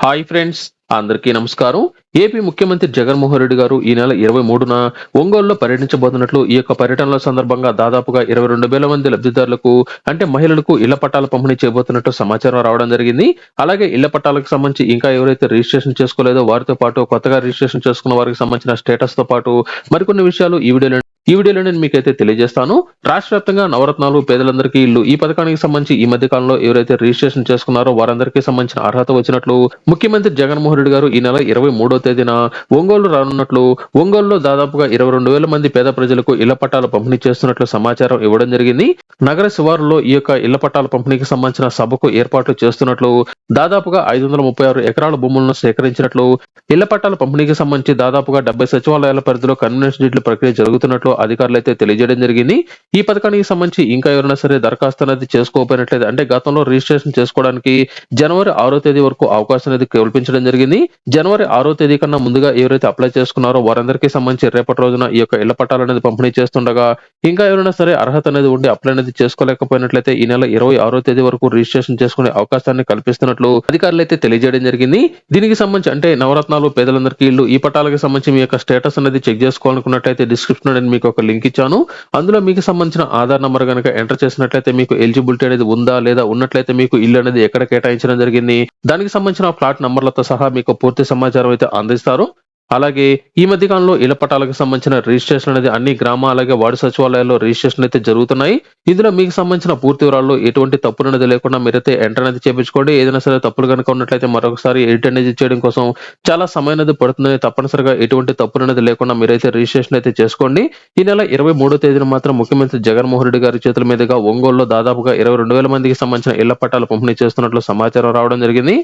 Hi friends అందరికీ నమస్కారం. AP ముఖ్యమంత్రి జగన్మోహన్ రెడ్డి గారు ఈ నెల ఇరవై మూడున ఒంగోలులో పర్యటించబోతున్నట్లు ఈ యొక్క పర్యటనల సందర్భంగా దాదాపుగా ఇరవై రెండు వేల మంది లబ్ధిదారులకు అంటే మహిళలకు ఇళ్ళ పట్టాల పంపిణీ చేయబోతున్నట్టు సమాచారం రావడం జరిగింది. అలాగే ఇళ్ళ పట్టాలకు సంబంధించి ఇంకా ఎవరైతే రిజిస్ట్రేషన్ చేసుకోలేదో వారితో పాటు కొత్తగా రిజిస్ట్రేషన్ చేసుకున్న వారికి సంబంధించిన స్టేటస్తో పాటు మరికొన్ని విషయాలు ఈ వీడియోలో ఈ వీడియోలో నేను మీకైతే తెలియజేస్తాను. రాష్ట్ర వ్యాప్తంగా నవరత్నాలు పేదలందరికీ ఇల్లు ఈ పథకానికి సంబంధించి ఈ మధ్య కాలంలో ఎవరైతే రిజిస్ట్రేషన్ చేసుకున్నారో వారందరికీ సంబంధించిన అర్హత వచ్చినట్లు ముఖ్యమంత్రి జగన్మోహన్ రెడ్డి గారు ఈ నెల ఇరవై మూడో తేదీన ఒంగోలు రానున్నట్లు ఒంగోలులో దాదాపుగా ఇరవై రెండు వేల మంది పేద ప్రజలకు ఇళ్ళ పట్టాలు పంపిణీ చేస్తున్నట్లు సమాచారం ఇవ్వడం జరిగింది. నగర శివారులో ఈ యొక్క ఇళ్ళ పట్టాల పంపిణీకి సంబంధించిన సభకు ఏర్పాట్లు చేస్తున్నట్లు దాదాపుగా ఐదు వందల ముప్పై ఆరు ఎకరాల భూములను సేకరించినట్లు ఇళ్ళ పట్టాల పంపిణీకి సంబంధించి దాదాపుగా డెబ్బై సచివాలయాల పరిధిలో కన్వీనెన్స్ డీట్ల ప్రక్రియ జరుగుతున్నట్లు అధికారులు అయితే తెలియజేయడం జరిగింది. ఈ పథకానికి సంబంధించి ఇంకా ఎవరైనా సరే దరఖాస్తు అనేది చేసుకోకపోయినట్లయితే అంటే గతంలో రిజిస్ట్రేషన్ చేసుకోవడానికి జనవరి ఆరో తేదీ వరకు అవకాశం అనేది కల్పించడం జరిగింది. జనవరి ఆరో తేదీ కన్నా ముందుగా ఎవరైతే అప్లై చేసుకున్నారో వారందరికీ సంబంధించి రేపటి రోజున ఈ యొక్క ఇళ్ళ పట్టాలు అనేది పంపిణీ చేస్తుండగా ఇంకా ఎవరైనా సరే అర్హత అనేది ఉండి అప్లై అనేది చేసుకోలేకపోయినట్లయితే ఈ నెల ఇరవై ఆరో తేదీ వరకు రిజిస్ట్రేషన్ చేసుకునే అవకాశాన్ని కల్పిస్తున్నట్లు అధికారులు అయితే తెలియజేయడం జరిగింది. దీనికి సంబంధించి అంటే నవరత్నాలు పేదలందరికీ ఇల్లు ఈ పట్టాలకు సంబంధించి మీ యొక్క స్టేటస్ అనేది చెక్ చేసుకోవాలనుకున్నట్లయితే డిస్క్రిప్షన్ అనేది మీకు ఒక లింక్ ఇచ్చాను. అందులో మీకు సంబంధించిన ఆధార్ నంబర్ కనుక ఎంటర్ చేసినట్లయితే మీకు ఎలిజిబిలిటీ అనేది ఉందా లేదా ఉన్నట్లయితే మీకు ఇల్లు అనేది ఎక్కడ కేటాయించడం జరిగింది. దానికి సంబంధించిన ఫ్లాట్ నంబర్లతో సహా మీకు పూర్తి సమాచారం అయితే అందిస్తారు. అలాగే ఈ మధ్య కాలంలో ఇళ్ళ పట్టాలకు సంబంధించిన రిజిస్ట్రేషన్ అనేది అన్ని గ్రామ అలాగే వార్డు సచివాలయాల్లో రిజిస్ట్రేషన్ అయితే జరుగుతున్నాయి. ఇందులో మీకు సంబంధించిన పూర్తి వివరాల్లో ఎటువంటి తప్పులు అనేది లేకుండా మీరైతే ఎంటర్ అనేది చేపించుకోండి ఏదైనా సరే తప్పులు కనుక ఉన్నట్లయితే మరొకసారి ఎడిట్ అనేది చేయడం కోసం చాలా సమయం అనేది పడుతుందని తప్పనిసరిగా ఎటువంటి తప్పులు అనేది లేకుండా మీరైతే రిజిస్ట్రేషన్ అయితే చేసుకోండి. ఈ నెల ఇరవై మూడో తేదీన మాత్రం ముఖ్యమంత్రి జగన్మోహన్ రెడ్డి గారి చేతుల మీదుగా ఒంగోలులో దాదాపుగా ఇరవై రెండు వేల మందికి సంబంధించిన ఇళ్ళ పట్టాలు పంపిణీ చేస్తున్నట్లు సమాచారం రావడం జరిగింది.